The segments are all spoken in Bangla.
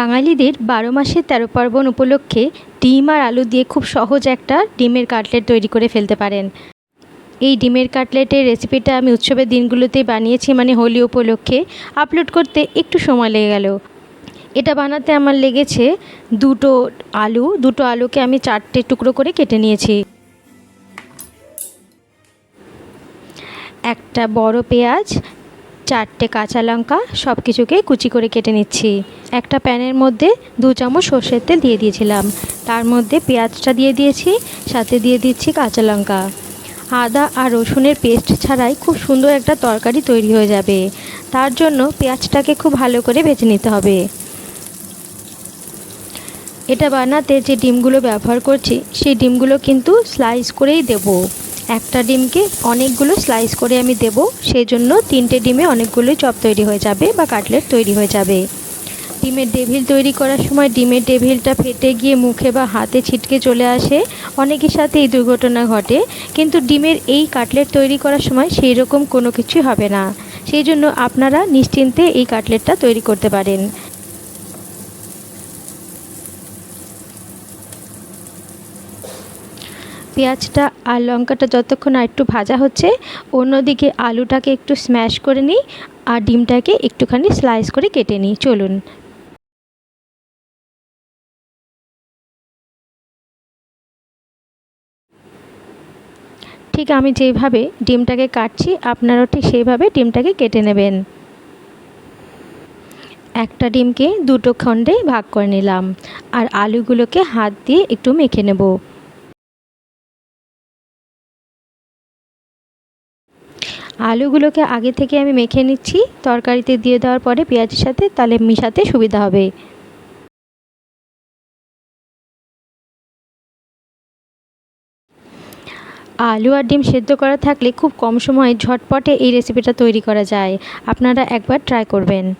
বাঙালিদের বারো মাসে তেরো পার্বণ উপলক্ষে ডিম আর আলু দিয়ে খুব সহজ একটা ডিমের কাটলেট তৈরি করে ফেলতে পারেন। এই ডিমের কাটলেটের রেসিপিটা আমি উৎসবের দিনগুলোতেই বানিয়েছি মানে হোলি উপলক্ষে আপলোড করতে একটু সময় লেগে গেল। এটা বানাতে আমার লেগেছে দুটো আলু, দুটো আলুকে আমি চারটে টুকরো করে কেটে নিয়েছি। একটা বড় পেঁয়াজ চারটে কাঁচা লঙ্কা সব কিছুকে কুচি করে কেটে নিচ্ছি। একটা প্যানের মধ্যে দু চামচ সর্ষের তেল দিয়ে দিয়েছিলাম। তার মধ্যে পেঁয়াজটা দিয়ে দিয়েছি, সাথে দিয়ে দিচ্ছি কাঁচা লঙ্কা। আদা আর রসুনের পেস্ট ছাড়াই খুব সুন্দর একটা তরকারি তৈরি হয়ে যাবে। তার জন্য পেঁয়াজটাকে খুব ভালো করে ভেজে নিতে হবে। এটা বানাতে যে ডিমগুলো ব্যবহার করছি, সেই ডিমগুলো কিন্তু স্লাইস করেই দেবো। একটা ডিমকে অনেকগুলো স্লাইস করে আমি দেব সেই জন্য তিনটে ডিমে অনেকগুলোই চপ তৈরি হয়ে যাবে বা কাটলেট তৈরি হয়ে যাবে। ডিমের ডেভিল তৈরি করার সময় ডিমের ডেভিলটা ফেটে গিয়ে মুখে বা হাতে ছিটকে চলে আসে, অনেকের সাথে এই দুর্ঘটনা ঘটে, কিন্তু ডিমের এই কাটলেট তৈরি করার সময় সেই রকম কোনো কিছুই হবে না। সেই জন্য আপনারা নিশ্চিন্তে এই কাটলেটটা তৈরি করতে পারেন। পেঁয়াজটা আর লঙ্কাটা যতক্ষণ আর একটু ভাজা হচ্ছে, অন্যদিকে আলুটাকে একটু স্ম্যাশ করে নিই আর ডিমটাকে একটুখানি স্লাইস করে কেটে নিই। চলুন। ঠিক আমি যেভাবে ডিমটাকে কাটছি, আপনারাও ঠিক সেইভাবে ডিমটাকে কেটে নেবেন। একটা ডিমকে দুটো খণ্ডে ভাগ করে নিলাম আর আলুগুলোকে হাত দিয়ে একটু মেখে নেব। আলুগুলোকে আগে থেকে আমি মেখে নিচ্ছি। তরকারিতে দিয়ে দেওয়ার পরে পেঁয়াজের সাথে তাহলে মিশাতে সুবিধা হবে। আলু আর ডিম সেদ্ধ করা থাকলে খুব কম সময়ে ঝটপটে এই রেসিপিটা তৈরি করা যায়। আপনারা একবার ট্রাই করবেন।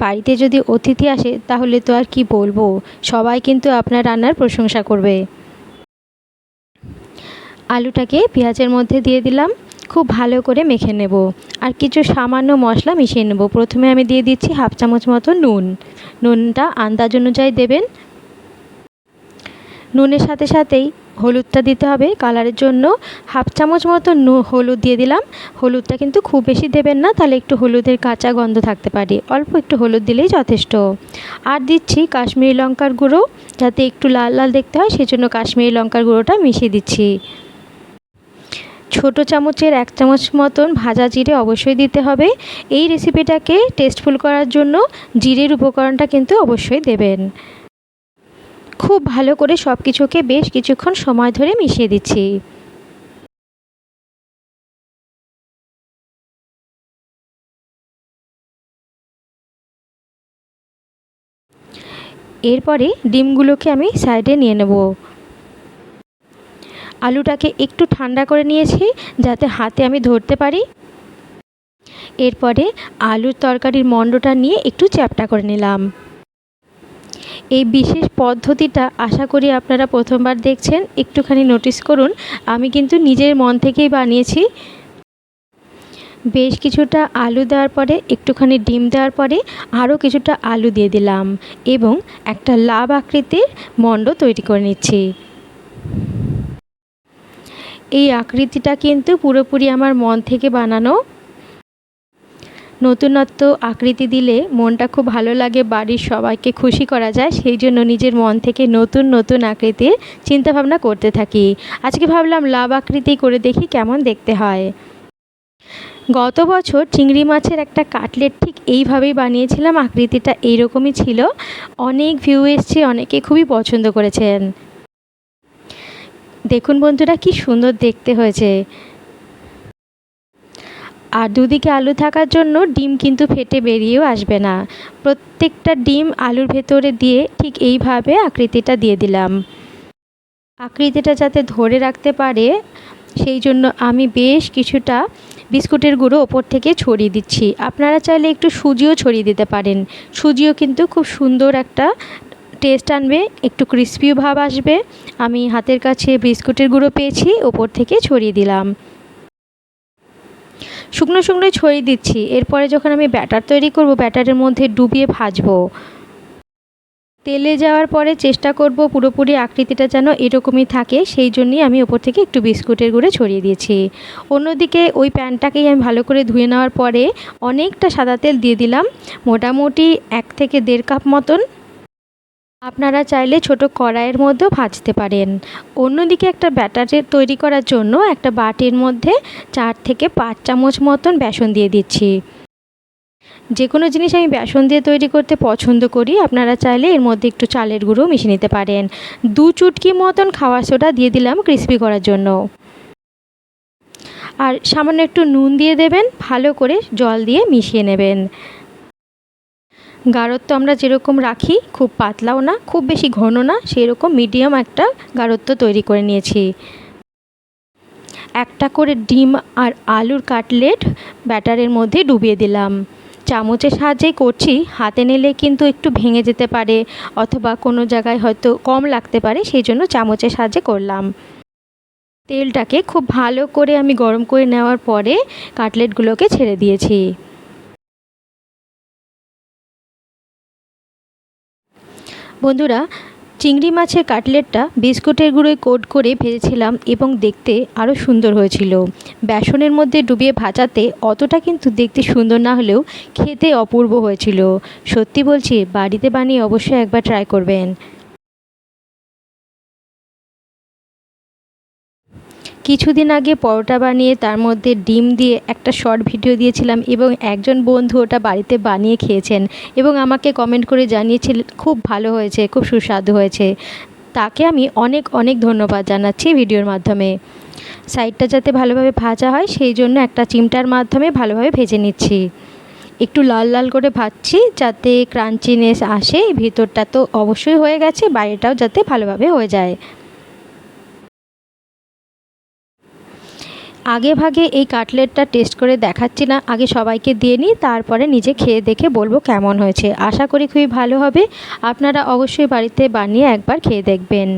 বাড়িতে যদি অতিথি আসে তাহলে তো আর কি বলব? সবাই কিন্তু আপনার রান্নার প্রশংসা করবে। আলুটাকে পেঁয়াজের মধ্যে দিয়ে দিলাম। খুব ভালো করে মেখে নেব। আর কিছু সামান্য মশলা মিশিয়ে নেব। প্রথমে আমি দিয়ে দিচ্ছি হাফ চামচ মতো নুন। নুনটা আন্দাজ অনুযায়ী দেবেন। নুনের সাথে সাথেই হলুদটা দিতে হবে কালারের জন্য। হাফ চামচ মতো হলুদ দিয়ে দিলাম। হলুদটা কিন্তু খুব বেশি দেবেন না, তাহলে একটু হলুদের কাঁচা গন্ধ থাকতে পারে। অল্প একটু হলুদ দিলেই যথেষ্ট। আর দিচ্ছি কাশ্মীরি লঙ্কার গুঁড়ো, যাতে একটু লাল লাল দেখতে হয়, সেজন্য কাশ্মীরি লঙ্কার গুঁড়োটা মিশিয়ে দিচ্ছি। ছোটো চামচের এক চামচ মতন ভাজা জিরে অবশ্যই দিতে হবে। এই রেসিপিটাকে টেস্টফুল করার জন্য জিরের উপকরণটা কিন্তু অবশ্যই দেবেন। খুব ভালো করে সব কিছুকে বেশ কিছুক্ষণ সময় ধরে মিশিয়ে দিচ্ছি। এরপরে ডিমগুলোকে আমি সাইডে নিয়ে নেব। আলুটাকে একটু ঠান্ডা করে নিয়েছি, যাতে হাতে আমি ধরতে পারি। এরপরে আলুর তরকারির মণ্ডটা নিয়ে একটু চ্যাপটা করে নিলাম। এই বিশেষ পদ্ধতিটা আশা করি আপনারা প্রথমবার দেখছেন। একটুখানি নোটিস করুন, আমি কিন্তু নিজের মন থেকেই বানিয়েছি। বেশ কিছুটা আলু দেওয়ার পরে, একটুখানি ডিম দেওয়ার পরে আরও কিছুটা আলু দিয়ে দিলাম এবং একটা লাভ আকৃতির মণ্ড তৈরি করে নিচ্ছি। এই আকৃতিটা কিন্তু পুরোপুরি আমার মন থেকে বানানো। নতুনত্ব আকৃতি দিলে মনটা খুব ভালো লাগে, বাড়ির সবাইকে খুশি করা যায়, সেই জন্য নিজের মন থেকে নতুন নতুন আকৃতির চিন্তাভাবনা করতে থাকি। আজকে ভাবলাম লাভ আকৃতি করে দেখি কেমন দেখতে হয়। গত বছর চিংড়ি মাছের একটা কাটলেট ঠিক এইভাবেই বানিয়েছিলাম, আকৃতিটা এইরকমই ছিল। অনেক ভিউ এসছে, অনেকে খুবই পছন্দ করেছেন। দেখুন বন্ধুরা, কি সুন্দর দেখতে হয়েছে। আর দুদিকে আলু থাকার জন্য ডিম কিন্তু ফেটে বেরিয়েও আসবে না। প্রত্যেকটা ডিম আলুর ভেতরে দিয়ে ঠিক এইভাবে আকৃতিটা দিয়ে দিলাম। আকৃতিটা যাতে ধরে রাখতে পারে, সেই জন্য আমি বেশ কিছুটা বিস্কুটের গুঁড়ো ওপর থেকে ছড়িয়ে দিচ্ছি। আপনারা চাইলে একটু সুজিও ছড়িয়ে দিতে পারেন। সুজিও কিন্তু খুব সুন্দর একটা টেস্ট আনবে, একটু ক্রিস্পিও ভাব আসবে। আমি হাতের কাছে বিস্কুটের গুঁড়ো পেয়েছি, ওপর থেকে ছড়িয়ে দিলাম। শুকনো শুকনো ছড়িয়ে দিচ্ছি। এরপরে যখন আমি ব্যাটার তৈরি করব, ব্যাটারের মধ্যে ডুবিয়ে ভাজবো। তেলে যাওয়ার পরে চেষ্টা করব পুরোপুরি আকৃতিটা যেন এরকমই থাকে, সেই জন্যই আমি ওপর থেকে একটু বিস্কুটের গুঁড়ো ছড়িয়ে দিয়েছি। অন্যদিকে ওই প্যানটাকেই আমি ভালো করে ধুয়ে নেওয়ার পরে অনেকটা সাদা তেল দিয়ে দিলাম। মোটামুটি এক থেকে দেড় কাপ মতন আপনারা চাইলে ছোট কড়াইয়ের মধ্যেও ভাজতে পারেন। অন্যদিকে একটা ব্যাটারের তৈরি করার জন্য একটা বাটির মধ্যে চার থেকে পাঁচ চামচ মতন বেসন দিয়ে দিচ্ছি। যে কোনো জিনিস আমি বেসন দিয়ে তৈরি করতে পছন্দ করি, আপনারা চাইলে এর মধ্যে একটু চালের গুঁড়ো মিশিয়ে নিতে পারেন। দু চুটকি মতন খাওয়ার সোডা দিয়ে দিলাম ক্রিসপি করার জন্য। আর সামান্য একটু নুন দিয়ে দেবেন, ভালো করে জল দিয়ে মিশিয়ে নেবেন। গাঢ়ত্ব আমরা যেরকম রাখি, খুব পাতলাও না, খুব বেশি ঘন না সেই রকম মিডিয়াম একটা গাঢ়ত্ব তৈরি করে নিয়েছি। একটা করে ডিম আর আলুর কাটলেট ব্যাটারের মধ্যে ডুবিয়ে দিলাম। চামচের সাহায্যেই করছি, হাতে নিলে কিন্তু একটু ভেঙে যেতে পারে অথবা কোনো জায়গায় হয়তো কম লাগতে পারে, সেই জন্য চামচের সাহায্যে করলাম। তেলটাকে খুব ভালো করে আমি গরম করে নেওয়ার পরে কাটলেটগুলোকে ছেড়ে দিয়েছি। বন্ধুরা, চিংড়ি মাছের কাটলেটটা বিস্কুটের গুঁড়োয় কোট করে ভেজেছিলাম এবং দেখতে আরও সুন্দর হয়েছিল। বেসনের মধ্যে ডুবিয়ে ভাজাতে অতটা কিন্তু দেখতে সুন্দর না হলেও খেতে অপূর্ব হয়েছিল। সত্যি বলছি, বাড়িতে বানিয়ে অবশ্যই একবার ট্রাই করবেন। কিছুদিন আগে পরোটা বানিয়ে তার মধ্যে ডিম দিয়ে একটা শর্ট ভিডিও দিয়েছিলাম এবং একজন বন্ধু ওটা বাড়িতে বানিয়ে খেয়েছেন এবং আমাকে কমেন্ট করে জানিয়েছিলেন খুব ভালো হয়েছে, খুব সুস্বাদু হয়েছে। তাকে আমি অনেক অনেক ধন্যবাদ জানাচ্ছি ভিডিওর মাধ্যমে। সাইডটা যাতে ভালোভাবে ভাজা হয়, সেই জন্য একটা চিমটার মাধ্যমে ভালোভাবে ভেজে নিচ্ছি। একটু লাল লাল করে ভাজছি যাতে ক্রাঞ্চিনেস আসে ভিতরটা তো অবশ্যই হয়ে গেছে, বাইরেটাও যাতে ভালোভাবে হয়ে যায়। আগে ভাগে এই কাটলেটটা টেস্ট করে দেখাচ্ছি না। আগে সবাইকে দিয়ে নিই, তারপরে নিজে খেয়ে দেখে বলব কেমন হয়েছে। আশা করি খুবই ভালো হবে। আপনারা অবশ্যই বাড়িতে বানিয়ে একবার খেয়ে দেখবেন।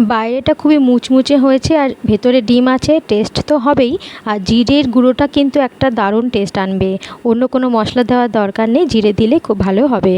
বাইরেটা খুবই মুচমুচে হয়েছে আর ভেতরে ডিম আছে, টেস্ট তো হবেই। আর জিরের গুঁড়োটা কিন্তু একটা দারুণ টেস্ট আনবে। অন্য কোনো মশলা দেওয়ার দরকার নেই, জিরে দিলে খুব ভালো হবে।